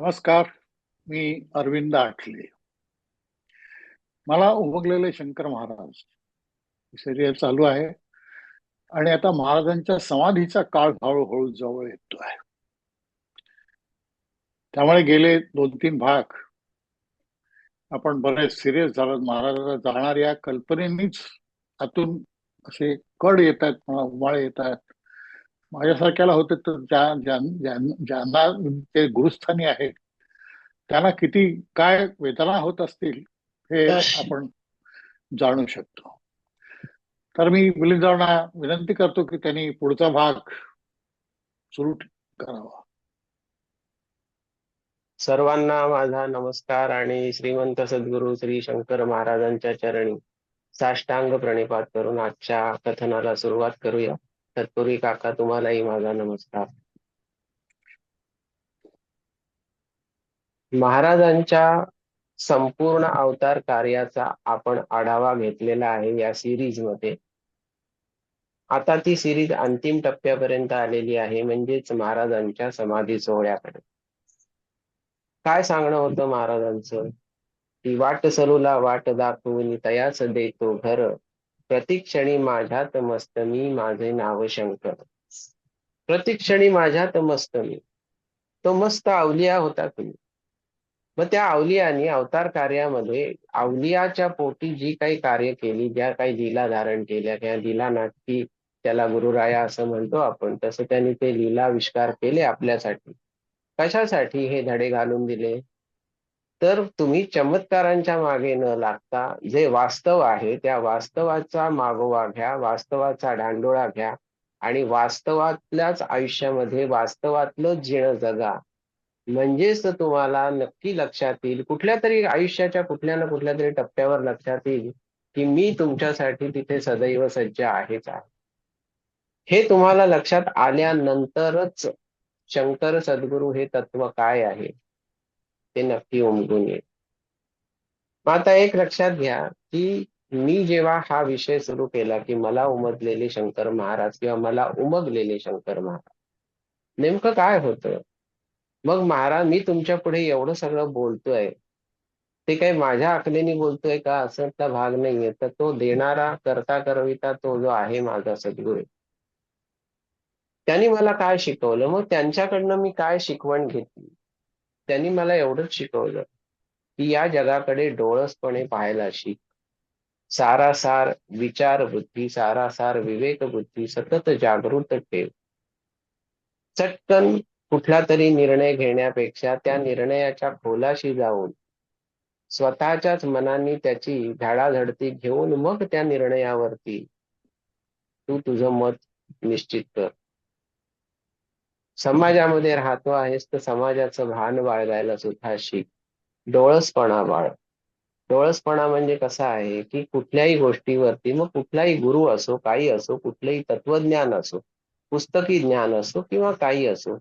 नमस्कार मी अरविंद आठले. मला उभगलेले शंकर महाराज सिरियल चालू आहे आणि आता महाराजांच्या समाधीचा काळ हळूहळू जवळ येतो आहे. त्यामुळे गेले दोन तीन भाग आपण बरेच सिरियस झालो महाराजांना जाणाऱ्या कल्पनेनीच आतून असे कड येत आहेत मला उमाळे येत आहेत. माझ्यासारख्याला होते तर ज्या ज्यांना ते गुरुस्थानी आहेत त्यांना किती काय वेदना होत असतील हे आपण जाणू शकतो. तर मी मिलिंदांना विनंती करतो की त्यांनी पुढचा भाग सुरू करावा. सर्वांना माझा नमस्कार आणि श्रीमंत सद्गुरू श्री शंकर महाराजांच्या चरणी साष्टांग प्रणिपात करून आजच्या कथनाला सुरुवात करूया. तत्पूर्वी काका तुम्हालाही माझा नमस्कार. महाराजांच्या संपूर्ण अवतार कार्याचा आपण आढावा घेतलेला आहे या सिरीजमध्ये. आता ती सिरीज अंतिम टप्प्यापर्यंत आलेली आहे म्हणजेच महाराजांच्या समाधी सोहळ्याकडे. काय सांगणं होतं महाराजांचं? ती वाट सरूला वाट दाखवून तयाच देतो घर. प्रतिक्षणी माझ्यात मस्त मी माझे नाव शंकर. प्रतिक्षणी माझ्यात मस्त मी तो मस्त अवलिया होता तुम्ही. मग त्या अवलियानी अवतार कार्यामध्ये अवलियाच्या पोटी जी काही कार्य केली ज्या काही लीला धारण केल्या किंवा लीला नाटकी त्याला गुरुराया असं म्हणतो आपण तसं त्यांनी ते लीला आविष्कार केले आपल्यासाठी. कशासाठी हे धडे घालून दिले? तर तुम्ही चमत्कारांच्या मागे न लागता जे वास्तव आहे त्या वास्तवाचा मागोवा घ्या वास्तवाचा डांडोळा घ्या आणि वास्तवातल्याच आयुष्यामध्ये वास्तवातलं जीण जगा. म्हणजेच तुम्हाला नक्की लक्षात येईल कुठल्या तरी आयुष्याच्या कुठल्या ना कुठल्या तरी टप्प्यावर लक्षात येईल की मी तुमच्यासाठी तिथे सदैव सज्ज आहेच आहे. हे तुम्हाला लक्षात आल्यानंतरच शंकर सद्गुरू हे तत्व काय आहे? ते नक्की उमटून येईल. आता एक लक्षात घ्या की मी जेव्हा हा विषय सुरू केला की मला उमजलेले शंकर महाराज किंवा मला उमगलेले शंकर महाराज नेमकं काय होतं? मग महाराज मी तुमच्यापुढे एवढं सगळं बोलतोय ते काही माझ्या आखलेनी बोलतोय का? असं भाग नाहीये. तर तो देणारा करता करविता तो जो आहे माझा सद्गुरू. त्यांनी मला काय शिकवलं? मग त्यांच्याकडनं मी काय शिकवण घेतली? त्यांनी मला एवढंच शिकवलं की या जगाकडे डोळसपणे पाहायला शिक सारासार विचार बुद्धी सारासार विवेक बुद्धी सतत जागृत ठेव. चटकन कुठला तरी निर्णय घेण्यापेक्षा त्या निर्णयाच्या खोलाशी जाऊन स्वतःच्याच मनाने त्याची झाडाझडती घेऊन मग त्या निर्णयावरती. तू तुझं मत निश्चित कर. समाजामध्ये राहतो आहेस तर समाजाचं भान बाळगायला सुद्धा शिक. डोळसपणा बाळ. डोळसपणा म्हणजे कसा आहे की कुठल्याही गोष्टीवरती मग कुठलाही गुरु असो काही असो कुठलंही तत्वज्ञान असो पुस्तकी ज्ञान असो किंवा काही असो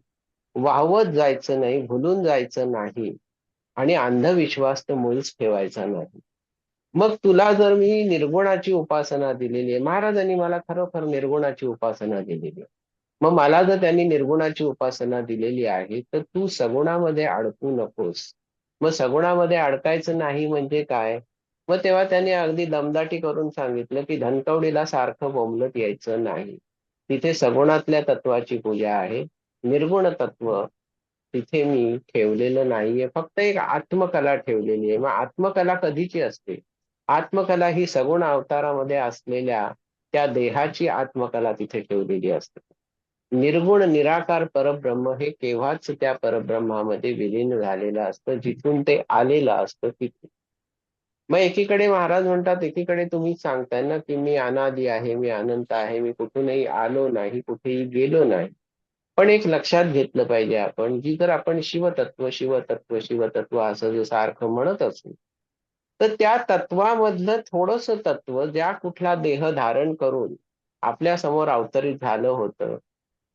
वाहवत जायचं नाही भुलून जायचं नाही आणि अंधविश्वास तर मुळीच ठेवायचा नाही. मग तुला जर मी निर्गुणाची उपासना दिलेली आहे महाराजांनी मला खरोखर निर्गुणाची उपासना दिलेली आहे. मग मला जर त्यांनी निर्गुणाची उपासना दिलेली आहे तर तू सगुणामध्ये अडकू नकोस. मग सगुणामध्ये अडकायचं नाही म्हणजे काय? मग तेव्हा त्यांनी अगदी दमदाटी करून सांगितलं की धनकवडीला सारखं बोंबलत यायचं नाही. तिथे सगुणातल्या तत्वाची पूजा आहे. निर्गुण तत्व तिथे मी ठेवलेलं नाहीये. फक्त एक आत्मकला ठेवलेली आहे. मग आत्मकला कधीची असते? आत्मकला ही सगुण अवतारामध्ये असलेल्या त्या देहाची आत्मकला तिथे ठेवलेली असते. निर्गुण निराकार परब्रह्म हे केव्हाच त्या परब्रह्मामध्ये विलीन झालेलं असतं? जिथून ते आलेलं असतं तिथे. मग एकीकडे महाराज म्हणतात एकीकडे तुम्ही सांगताय ना की मी अनादी आहे मी अनंत आहे मी कुठूनही आलो नाही कुठेही गेलो नाही. पण एक लक्षात घेतलं पाहिजे आपण की जर आपण शिवतत्व शिवतत्व शिवतत्व असं जर सारखं म्हणत असू तर त्या तत्वामधलं थोडस तत्व ज्या कुठला देह धारण करून आपल्यासमोर अवतरित झालं होतं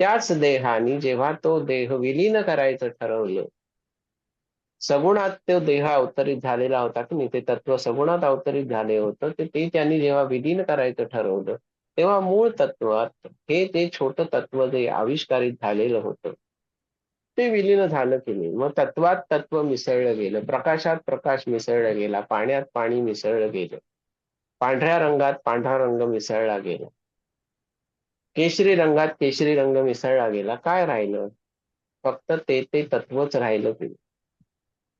त्याच देहाने जेव्हा तो देह विलीन करायचं ठरवलं सगुणात तो देह अवतरित झालेला होता की नाही ते तत्व सगुणात अवतरित झाले होतं ते ते त्यांनी जेव्हा विलीन करायचं ठरवलं तेव्हा मूळ तत्वात हे ते छोट तत्व जे आविष्कारित झालेलं होतं ते विलीन झालं की नाही. मग तत्वात तत्व मिसळलं गेलं प्रकाशात प्रकाश मिसळला गेला पाण्यात पाणी मिसळलं गेलं पांढऱ्या रंगात पांढरा रंग मिसळला गेला. केशरी रंगात केशरी रंग मिसळला गेला. काय राहिलं? फक्त ते ते तत्वच राहिलं की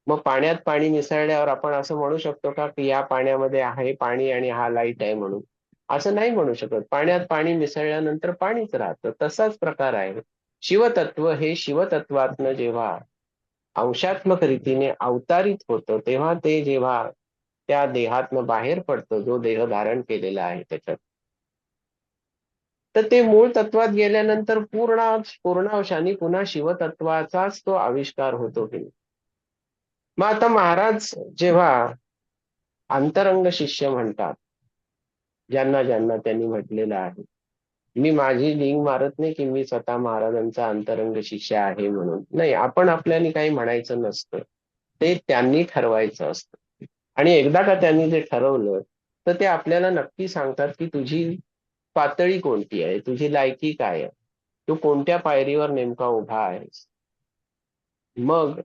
मग पाण्यात पाणी मिसळल्यावर आपण असं म्हणू शकतो का की या पाण्यामध्ये आहे पाणी आणि हा लाइट आहे म्हणून? असं नाही म्हणू शकत. पाण्यात पाणी मिसळल्यानंतर पाणीच राहतं. तसाच प्रकार आहे. शिवतत्व हे शिवतत्वातनं जेव्हा अंशात्मक रीतीने अवतारित होतं तेव्हा ते जेव्हा त्या देहातनं बाहेर पडतं जो देह धारण केलेला आहे त्याच्यात. तर ते मूळ तत्वात गेल्यानंतर पूर्ण पूर्णांशाने पुन्हा शिवतत्वाचाच तो आविष्कार होतो की मग आता महाराज जेव्हा अंतरंग शिष्य म्हणतात ज्यांना ज्यांना त्यांनी म्हटलेलं आहे मी माझी लिंग मारत नाही की मी स्वतः महाराजांचा अंतरंग शिष्य आहे म्हणून. नाही आपण आपल्याने काही म्हणायचं नसतं. ते त्यांनी ठरवायचं असतं. आणि एकदा का त्यांनी जे ठरवलं तर ते आपल्याला नक्की सांगतात की तुझी पातळी कोणती आहे? तुझी लायकी काय आहे? तू कोणत्या पायरीवर नेमका उभा आहेस? मग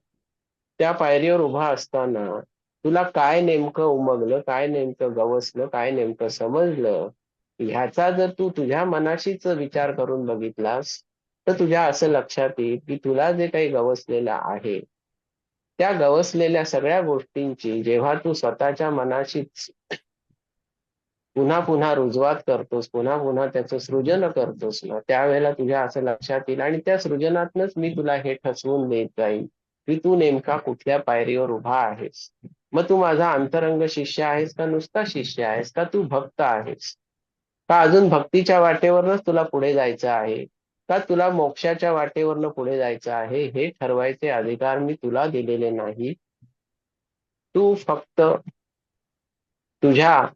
त्या पायरीवर उभा असताना तुला काय नेमकं उमगलं काय नेमकं गवसलं काय नेमकं समजलं? ह्याचा जर तू तुझ्या मनाशीच विचार करून बघितलास तर तुझ्या असं लक्षात येईल की तुला जे काही गवसलेलं आहे त्या गवसलेल्या सगळ्या गोष्टींची जेव्हा तू स्वतःच्या मनाशीच पुन्हा पुन्हा रुजवात करतोस पुन्हा पुन्हा त्याचं सृजन करतोस ना त्यावेळेला तुझ्या असं लक्षात येईल आणि त्या सृजनातनच मी तुला हे ठसवून देत जाईल की तू नेमका कुठल्या पायरीवर उभा आहेस. मग तू माझा अंतरंग शिष्य आहेस का नुसता शिष्य आहेस का तू भक्त आहेस? का अजून भक्तीच्या वाटेवरनच तुला पुढे जायचं आहे? का तुला मोक्षाच्या वाटेवरनं पुढे जायचं आहे? हे ठरवायचे अधिकार मी तुला दिलेले नाही. तू फक्त तुझ्या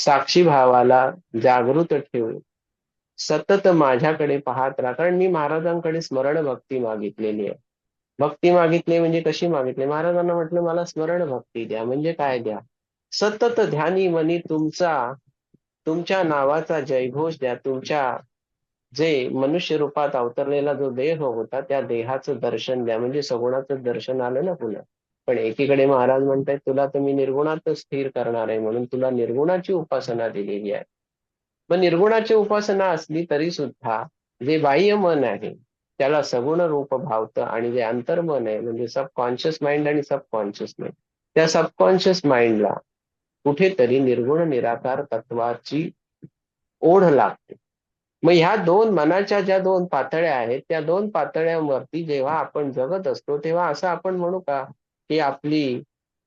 साक्षी भावाला जागृत ठेवून सतत माझ्याकडे पाहत राहा. कारण मी महाराजांकडे स्मरण भक्ती मागितलेली आहे. भक्ती मागितली म्हणजे कशी मागितली? महाराजांना म्हटलं मला स्मरण भक्ती द्या. म्हणजे काय द्या? सतत ध्यानी मनी तुमचा तुमच्या नावाचा जयघोष द्या. तुमच्या जे मनुष्य रूपात अवतरलेला जो देह होता त्या देहाचं दर्शन द्या. म्हणजे सगुणाचं दर्शन आलं ना पुन्हा? पण एकीकडे महाराज म्हणतायत तुला तर मी निर्गुणातच स्थिर करणार आहे म्हणून तुला निर्गुणाची उपासना दिलेली आहे. मग निर्गुणाची उपासना असली तरी सुद्धा जे बाह्य मन आहे त्याला सगुण रूप भावतं आणि जे अंतर्मन आहे म्हणजे सबकॉन्शियस माइंड आणि सबकॉन्शियस माइंड त्या सबकॉन्शियस माइंडला कुठेतरी निर्गुण निराकार तत्वाची ओढ लागते. मग ह्या दोन मनाच्या ज्या दोन पातळ्या आहेत त्या दोन पातळ्यांवरती जेव्हा आपण जगत असतो तेव्हा असं आपण म्हणू का? ही आपली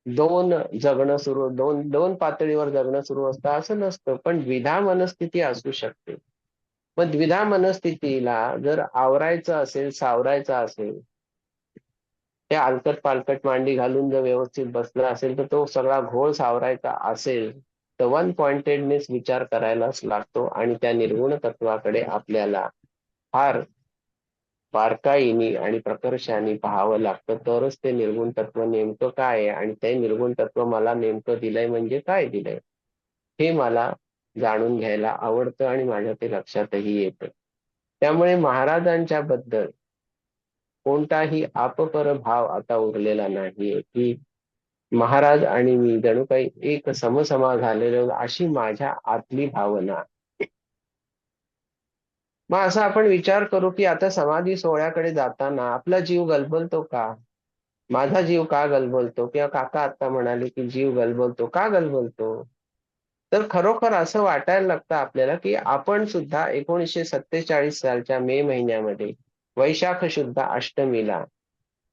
दोन जगणं सुरू दोन दोन पातळीवर जगणं सुरू असतं असं नसतं. पण द्विधा मनस्थिती असू शकते. मग द्विधा मनस्थितीला जर आवरायचं असेल सावरायचं असेल त्या आलकट पालकट मांडी घालून जर व्यवस्थित बसला असेल तर तो सगळा घोळ सावरायचा असेल तर वन पॉइंटेडनेस विचार करायलाच लागतो. आणि त्या निर्गुण तत्वाकडे आपल्याला फार बारकाईने आणि प्रकर्षाने पाहावं लागतं. तरच ते निर्गुण तत्व नेमकं काय आहे? आणि ते निर्गुण तत्व मला नेमकं दिलंय म्हणजे काय दिलंय? हे मला जाणून घ्यायला आवडतं आणि माझ्या ते लक्षातही येतं. त्यामुळे महाराजांच्या बद्दल कोणताही आपपर भाव आता उरलेला नाहीये की महाराज आणि मी जणू काही एक समसमा झालेलो अशी माझ्या आतली भावना मग असा आपण विचार करू की आता समाधी सोहळ्याकडे जाताना आपला जीव गलबलतो का? माझा जीव का गलबलतो? किंवा काका आता म्हणाले की जीव गलबलतो. का गलबलतो? तर खरोखर असं वाटायला लागतं आपल्याला की आपण सुद्धा एकोणीसशे सत्तेचाळीस सालच्या मे महिन्यामध्ये वैशाख शुद्ध अष्टमीला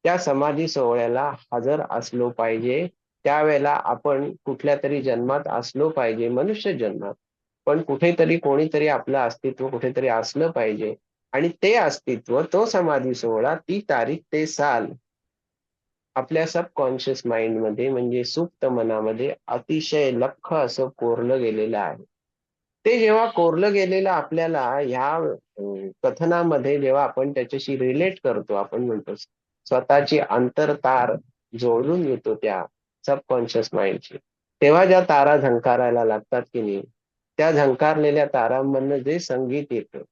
त्या समाधी सोहळ्याला हजर असलो पाहिजे. त्यावेळेला आपण कुठल्या तरी जन्मात असलो पाहिजे मनुष्य जन्मात. पण कुठेतरी कोणीतरी आपलं अस्तित्व कुठेतरी असलं पाहिजे. आणि ते अस्तित्व तो समाधी सोहळा ती तारीख ते साल आपल्या सबकॉन्शियस माइंडमध्ये म्हणजे सुप्त मनामध्ये अतिशय लख असं कोरलं गेलेलं आहे. ते जेव्हा कोरलं गेलेलं आपल्याला ह्या कथनामध्ये जेव्हा आपण त्याच्याशी रिलेट करतो आपण म्हणतो स्वतःची अंतरतार जोडून येतो त्या सबकॉन्शियस माइंडची तेव्हा ज्या तारा झंकारायला लागतात की नाही त्या झंकारलेल्या तारांमधनं जे संगीत येतं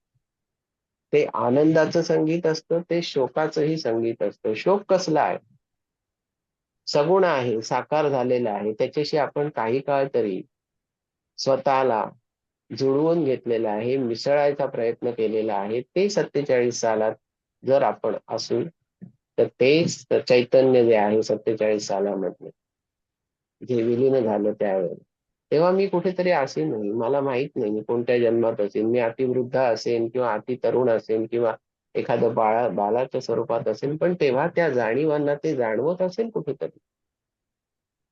ते आनंदाचं संगीत असतं ते शोकाचंही संगीत असतं. शोक कसला आहे? सगुण आहे साकार झालेला आहे. त्याच्याशी आपण काही काळ तरी स्वतःला जुळवून घेतलेला आहे मिसळायचा प्रयत्न केलेला आहे. ते सत्तेचाळीस सालात जर आपण असू तर तेच चैतन्य जे आहे सत्तेचाळीस सालामध्ये. जे विलीन झालं त्यावेळेला तेव्हा मी कुठेतरी असेन नाही मला माहीत नाही मी कोणत्या जन्मात असेल मी अतिवृद्ध असेन किंवा अति तरुण असेल किंवा एखादं बाळा बाळाच्या स्वरूपात असेल पण तेव्हा त्या जाणीवांना ते जाणवत असेल कुठेतरी.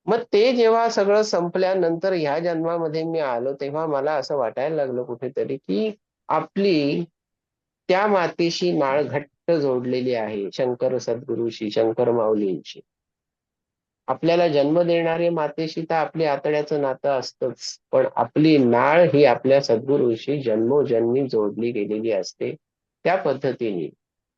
मग ते जेव्हा सगळं संपल्यानंतर ह्या जन्मामध्ये मी आलो तेव्हा मला असं वाटायला लागलं कुठेतरी की आपली त्या मातेशी नाळ घट्ट जोडलेली आहे शंकर सद्गुरूशी शंकर माऊलींशी. आपल्याला जन्म देणारे मातेशी तर आपली आतड्याचं नातं असतंच. पण आपली नाळ ही आपल्या सद्गुरूशी जन्मोजन्मी जोडली गेलेली असते. त्या पद्धतीने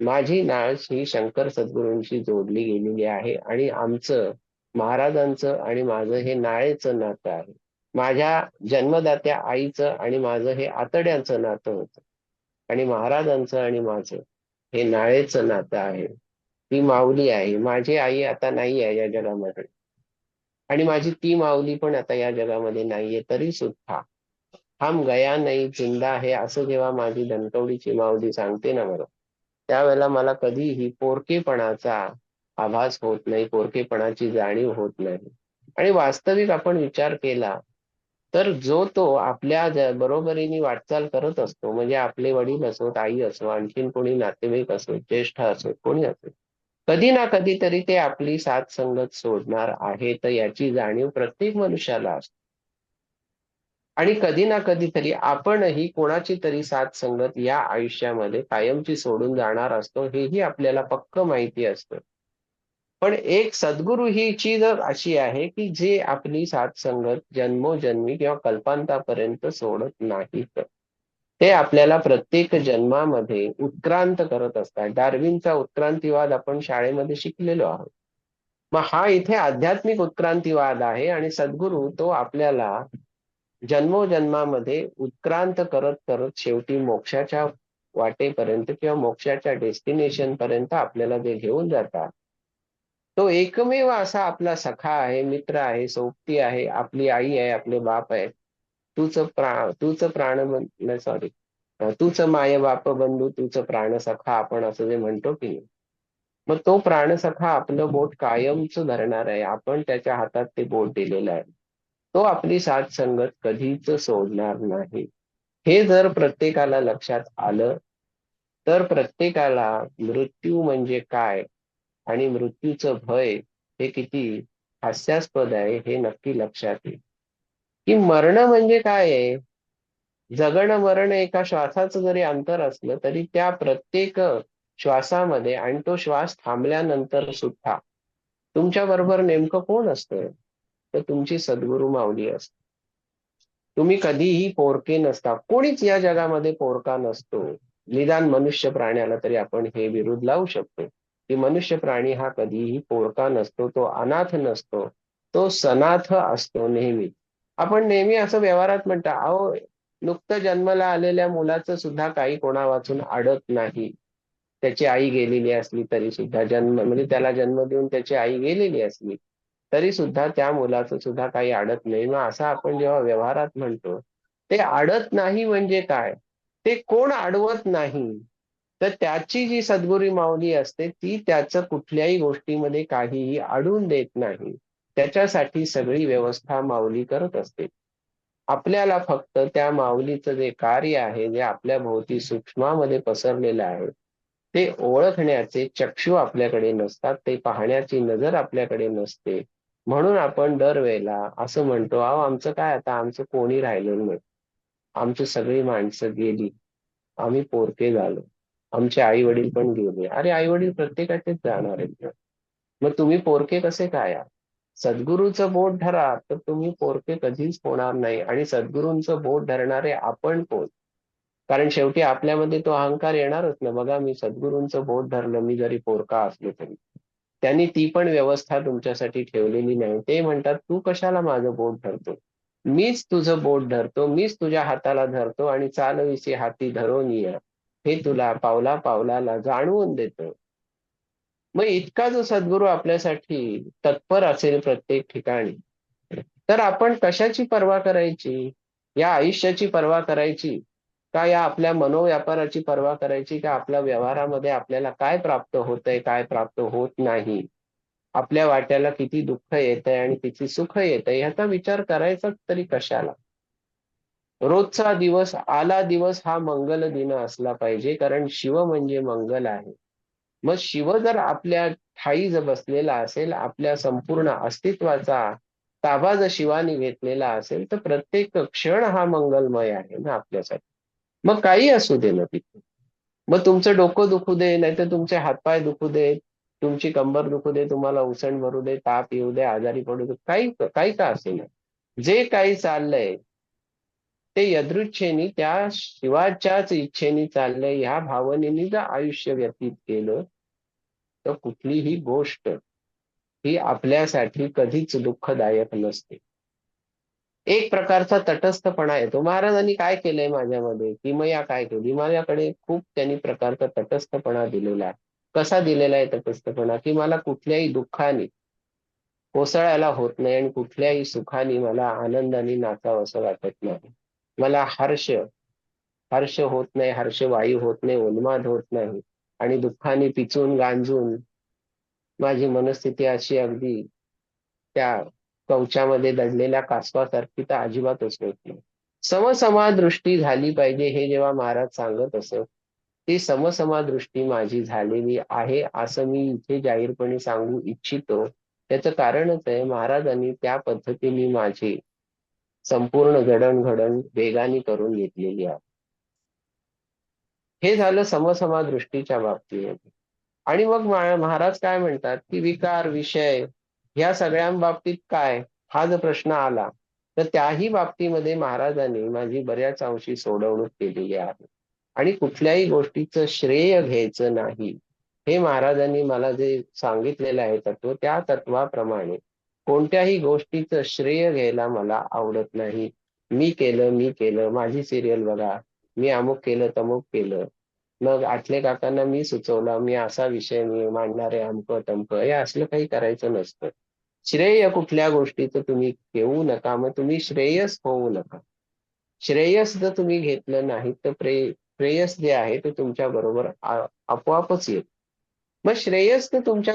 माझी नाळ ही शंकर सद्गुरूंशी जोडली गेलेली आहे आणि आमचं महाराजांचं आणि माझं हे नाळेचं नातं आहे. माझ्या जन्मदात्या आईचं आणि माझं हे आतड्याचं नातं होतं. आणि महाराजांचं आणि माझं हे नाळेचं नातं आहे. ती माऊली आहे. माझी आई आता नाही आहे या जगामध्ये. आणि माझी ती माऊली पण आता या जगामध्ये नाहीये तरी सुद्धा. हम गया नाही जिंदा आहे असं जेव्हा माझी दंतवडीची माऊली सांगते ना मला त्यावेळेला मला कधीही पोरकेपणाचा आभास होत नाही पोरकेपणाची जाणीव होत नाही. आणि वास्तविक आपण विचार केला तर जो तो आपल्या बरोबरीने वाटचाल करत असतो म्हणजे आपले वडील असोत आई असो आणखीन कोणी नातेवाईक असो ज्येष्ठ असो कोणी असो कधी ना कधीतरी ते आपली साथ संगत सोडणार आहे तर याची जाणीव प्रत्येक मनुष्याला असते. आणि कधी ना कधीतरी आपणही कोणाची तरी साथ संगत या आयुष्यामध्ये कायमची सोडून जाणार असतो हेही आपल्याला पक्क माहिती असतं. पण एक सद्गुरु हीची जर अशी आहे की जे आपली साथ संगत जन्मोजन्मी किंवा कल्पांतापर्यंत सोडत नाहीत. ते आपल्याला प्रत्येक जन्मामध्ये उत्क्रांत करत असतात. डार्विनचा उत्क्रांतीवाद आपण शाळेमध्ये शिकलेलो आहोत. मग हा इथे आध्यात्मिक उत्क्रांतीवाद आहे आणि सद्गुरू तो आपल्याला जन्मोजन्मामध्ये उत्क्रांत करत करत शेवटी मोक्षाच्या वाटेपर्यंत किंवा मोक्षाच्या डेस्टिनेशन पर्यंत आपल्याला ते घेऊन जातात. तो एकमेव असा आपला सखा आहे मित्र आहे सोबती आहे आपली आई आहे आपले बाप आहे तूच प्रा तूच प्राण सॉरी तूच माय बाप बंधू तूच प्राणसखा आपण असं जे म्हणतो की नाही. मग तो प्राणसखा आपलं बोट कायमच धरणार आहे. आपण त्याच्या हातात ते बोट दिलेलं आहे. तो आपली साथ संगत कधीच सोडणार नाही. हे जर प्रत्येकाला लक्षात आलं तर प्रत्येकाला मृत्यू म्हणजे काय आणि मृत्यूचं भय हे किती हास्यास्पद आहे हे नक्की लक्षात येईल. की मरण म्हणजे काय आहे? जगणं मरण एका श्वासाचं जरी अंतर असलं तरी त्या प्रत्येक श्वासामध्ये आणि तो श्वास थांबल्यानंतर सुद्धा तुमच्या बरोबर नेमकं कोण असतं? तर तुमची सद्गुरु माऊली असते. तुम्ही कधीही पोरके नसता. कोणीच या जगामध्ये पोरका नसतो. निदान मनुष्य प्राण्याला तरी आपण हे विरोध लावू शकतो. की मनुष्य प्राणी हा कधीही पोरका नसतो तो अनाथ नसतो तो सनाथ असतो नेहमी. आपण नेहमी असं व्यवहारात म्हणता अहो नुकतं जन्माला आलेल्या मुलाचं सुद्धा काही कोणा वाचून अडत नाही. त्याची आई गेलेली असली तरी सुद्धा जन्म म्हणजे त्याला जन्म देऊन त्याची आई गेलेली असली तरी सुद्धा त्या मुलाचं सुद्धा काही अडत नाही. मग असं आपण जेव्हा व्यवहारात म्हणतो ते अडत नाही म्हणजे काय? ते कोण अडवत नाही? तर त्याची जी सद्गुरी माऊली असते ती त्याचं कुठल्याही गोष्टीमध्ये काहीही अडून देत नाही. त्याच्यासाठी सगळी व्यवस्था माऊली करत असते. आपल्याला फक्त त्या माऊलीचं जे कार्य आहे जे आपल्या भोवती सूक्ष्मामध्ये पसरलेलं आहे ते ओळखण्याचे चक्षु आपल्याकडे नसतात ते पाहण्याची नजर आपल्याकडे नसते. म्हणून आपण दरवेळेला असं म्हणतो अहो आमचं काय आता? आमचं कोणी राहिलं नाही. आमची सगळी माणसं गेली. आम्ही पोरके झालो. आमचे आई वडील पण गेले. अरे आई वडील प्रत्येकाचेच जाणार आहेत मग तुम्ही पोरके कसे काय सद्गुरूचं बोट धरा तर तुम्ही पोरके कधीच होणार नाही. आणि सद्गुरूंचं बोट धरणारे आपण कोण? कारण शेवटी आपल्यामध्ये तो अहंकार येणारच ना. बघा मी सद्गुरूंचं बोट धरलं मी जरी पोरका असलो तरी. त्यांनी ती पण व्यवस्था तुमच्यासाठी ठेवलेली नाही. ते म्हणतात तू कशाला माझं बोट धरतो? मीच तुझं बोट धरतो मीच तुझ्या हाताला धरतो आणि चालविसी हाती धरून ये. हे तुला पावला पावलाला जाणवून देतो. मग इतका जो सद्गुरू आपल्यासाठी तत्पर असेल प्रत्येक ठिकाणी तर आपण कशाची पर्वा करायची? या आयुष्याची पर्वा करायची? का या आपल्या मनोव्यापाराची पर्वा करायची? का आपल्या व्यवहारामध्ये आपल्याला काय प्राप्त होतंय काय प्राप्त होत नाही? आपल्या वाट्याला किती दुःख येत आहे आणि किती सुख येत आहे ह्याचा विचार करायचाच तरी कशाला? रोजचा दिवस आला दिवस हा मंगल दिन असला पाहिजे कारण शिव म्हणजे मंगल आहे. मग शिव जर आपल्या ठाई जर बसलेला असेल आपल्या संपूर्ण अस्तित्वाचा ताबा जर शिवानी घेतलेला असेल तर प्रत्येक क्षण हा मंगलमय आहे ना आपल्यासाठी. मग काही असू दे ना तिथे. मग तुमचं डोकं दुखू दे नाहीतर तुमचे हातपाय दुखू दे तुमची कंबर दुखू दे तुम्हाला उसण भरू दे ताप येऊ दे आजारी पडू दे काही काही का असेल जे काही चाललंय ते यदृच्छेनी त्या शिवाच्याच इच्छेने चाललंय ह्या भावनेने जर आयुष्य व्यतीत केलं तर कुठलीही गोष्ट ही आपल्यासाठी कधीच दुःखदायक नसते. एक प्रकारचा तटस्थपणा येतो. महाराजांनी काय केलंय माझ्यामध्ये? किमया काय केली? माझ्याकडे खूप त्यांनी प्रकारचा तटस्थपणा दिलेला आहे. कसा दिलेला आहे तटस्थपणा? की मला कुठल्याही दुःखाने कोसळायला होत नाही आणि कुठल्याही सुखाने मला आनंदाने नाचावं असं वाटत नाही. मला हर्ष हर्ष होत नाही हर्ष वायू होत नाही उन्माद होत नाही आणि दुःखाने पिचून गांजून माझी मनस्थिती अशी अगदी त्या कवचामध्ये दडलेल्या कासवासारखी तर अजिबातच होत नाही. समसमा दृष्टी झाली पाहिजे हे जेव्हा महाराज सांगत असत ती समसमा दृष्टी माझी झालेली आहे असं मी इथे जाहीरपणे सांगू इच्छितो. त्याचं कारणच आहे महाराजांनी त्या पद्धतीने माझी संपूर्ण घडणघडण वेगाने करून घेतलेली आहे. हे झालं समसमा दृष्टीच्या बाबतीमध्ये. आणि मग महाराज काय म्हणतात की विकार विषय ह्या सगळ्यांबाबतीत काय? हा जर प्रश्न आला तर त्याही बाबतीमध्ये महाराजांनी माझी बऱ्याच अंशी सोडवणूक केलेली आहे. आणि कुठल्याही गोष्टीचं श्रेय घ्यायचं नाही. हे महाराजांनी मला जे सांगितलेलं आहे तत्व त्या तत्वाप्रमाणे कोणत्याही गोष्टीचं श्रेय घ्यायला मला आवडत नाही. मी केलं मी केलं माझी सिरियल बघा. मी अमुक केलं तमुक केलं. मग आठले काकांना मी सुचवला मी असा विषय मी मांडणारे अमक तमक हे असलं काही करायचं नसतं. श्रेय कुठल्या गोष्टीचं तुम्ही घेऊ नका मग तुम्ही श्रेयस होऊ नका. श्रेयस जर तुम्ही घेतलं नाही तर प्रे श्रेयस जे आहे ते तुमच्या बरोबर आपोआपच येत मग श्रेयस तर तुमच्या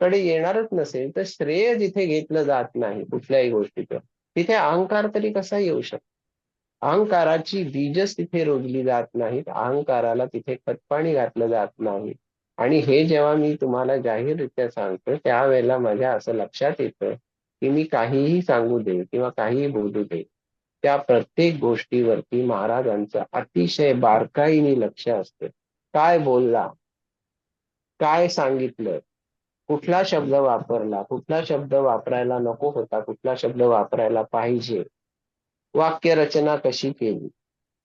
कडे येणारच नसेल तर श्रेय जिथे घेतलं जात नाही कुठल्याही गोष्टीचं. तिथे अहंकार तरी कसा येऊ शकतो? अहंकाराची बीजच तिथे रोजली जात नाहीत अहंकाराला तिथे खतपाणी घातलं जात नाही. आणि हे जेव्हा मी तुम्हाला जाहीररित्या सांगतो त्यावेळेला माझ्या असं लक्षात येतं की मी काहीही सांगू दे किंवा काहीही बोलू दे त्या प्रत्येक गोष्टीवरती महाराजांचं अतिशय बारकाईने लक्ष असतं. काय बोलला? काय सांगितलं? कुठला शब्द वापरला कुठला शब्द वापरायला नको होता कुठला शब्द वापरायला पाहिजे वाक्य रचना कशी केली?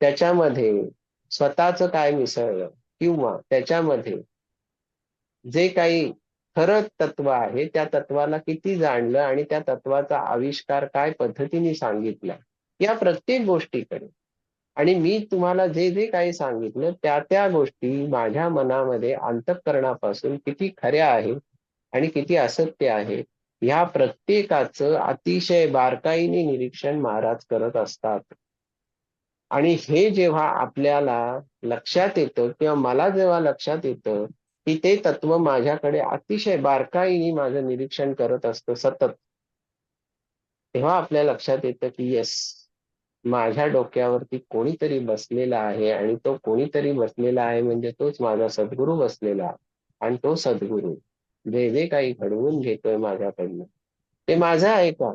त्याच्यामध्ये स्वतःच काय मिसळलं? किंवा त्याच्यामध्ये जे काही खरं तत्व आहे त्या तत्वाला किती जाणलं आणि त्या तत्वाचा आविष्कार काय पद्धतीने सांगितला? या प्रत्येक गोष्टीकडे. आणि मी तुम्हाला जे जे काही सांगितलं त्या त्या गोष्टी माझ्या मनामध्ये अंतःकरणापासून किती खऱ्या आहेत आणि किती असत्य आहे. ह्या प्रत्येकाचं अतिशय बारकाईने निरीक्षण महाराज करत असतात. आणि हे जेव्हा आपल्याला लक्षात येतं किंवा मला जेव्हा लक्षात येतं की ते तत्व माझ्याकडे अतिशय बारकाईने माझं निरीक्षण करत असतं सतत तेव्हा आपल्या लक्षात येतं की येस माझ्या डोक्यावरती कोणीतरी बसलेला आहे आणि तो कोणीतरी बसलेला आहे म्हणजे तोच माझा सद्गुरू बसलेला आणि तो सद्गुरू. जे जे काही घडवून घेतोय माझ्याकडनं. ते माझं आहे का?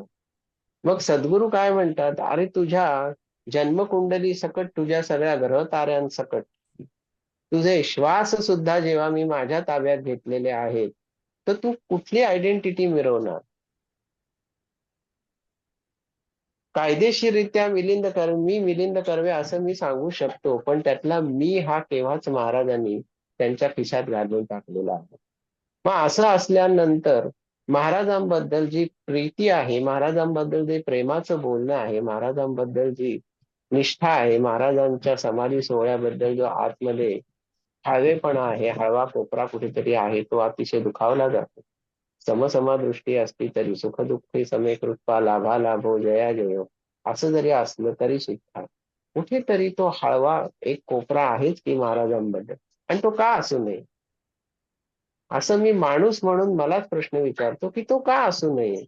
मग सद्गुरू काय म्हणतात? अरे तुझ्या जन्मकुंडली सकट तुझ्या सगळ्या ग्रह ताऱ्यांसकट तुझे श्वास सुद्धा जेव्हा मी माझ्या ताब्यात घेतलेले आहेत तर तू कुठली आयडेंटिटी मिरवणार? कायदेशीररित्या मिलिंद कर मी मिलिंद कर्वे असं मी सांगू शकतो पण त्यातला मी हा केव्हाच महाराजांनी त्यांच्या खिशात घालून टाकलेला आहे. मग असं असल्यानंतर महाराजांबद्दल जी प्रीती आहे महाराजांबद्दल जे प्रेमाचं बोलणं आहे महाराजांबद्दल जी निष्ठा आहे महाराजांच्या समाधी सोहळ्याबद्दल जो आतमध्ये हळवेपणा आहे हळवा कोपरा कुठेतरी आहे तो अतिशय दुखावला जातो. समसमा दृष्टी असली तरी सुख दुःखी समे लाभा लाभो जया जयो. असं जरी असलं तरी सुद्धा कुठेतरी तो हळवा एक कोपरा आहेच की महाराजांबद्दल. आणि तो का असू नये? असं मी माणूस म्हणून मलाच प्रश्न विचारतो की तो का असू नये?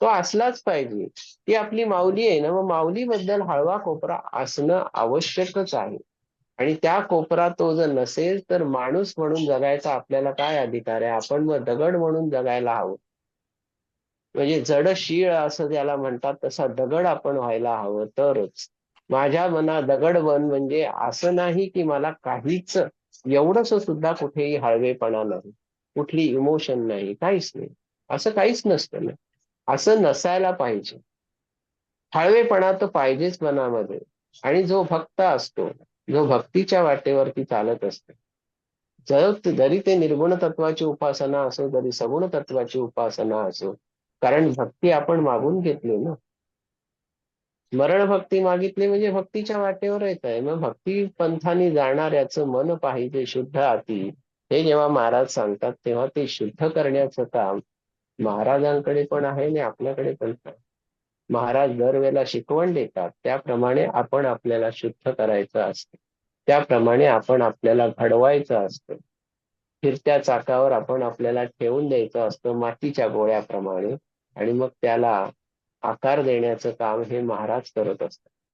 तो असलाच पाहिजे. ती आपली माऊली आहे ना मग माऊलीबद्दल हळवा कोपरा असणं आवश्यकच आहे. आणि त्या कोपरा तो जर नसेल तर माणूस म्हणून जगायचा आपल्याला काय अधिकार आहे? आपण मग दगड म्हणून जगायला हवं. म्हणजे जड शीळ असं ज्याला म्हणतात तसा दगड आपण व्हायला हवं तरच. माझ्या मना दगड बन म्हणजे असं नाही की मला काहीच एवढंस सुद्धा कुठेही हळवेपणा नाही. कुठली इमोशन नाही काहीच नाही. असं काहीच नसतं ना. असं नसायला पाहिजे. हळवेपणा तर पाहिजेच मनामध्ये. आणि जो भक्त असतो जो भक्तीच्या वाटेवरती चालत असतो जर जरी ते निर्गुण तत्वाची उपासना असो जरी सगुण तत्वाची उपासना असो कारण भक्ती आपण मागून घेतली ना. स्मरण भक्ती मागितली म्हणजे भक्तीच्या वाटेवर येत आहे. मग भक्ती पंथाने जाणाऱ्याचं मन पाहिजे शुद्ध आती हे जेव्हा महाराज सांगतात तेव्हा ते शुद्ध करण्याचं काम महाराजांकडे पण आहे आणि आपल्याकडे पण आहे. महाराज दरवेळेला शिकवण देतात त्याप्रमाणे आपण आपल्याला शुद्ध करायचं असतं. त्याप्रमाणे आपण आपल्याला घडवायचं असतं. फिरत्या चाकावर आपण आपल्याला ठेवून द्यायचं असतं मातीच्या गोळ्याप्रमाणे आणि मग त्याला आकार देण्याचं काम हे महाराज करत असतात.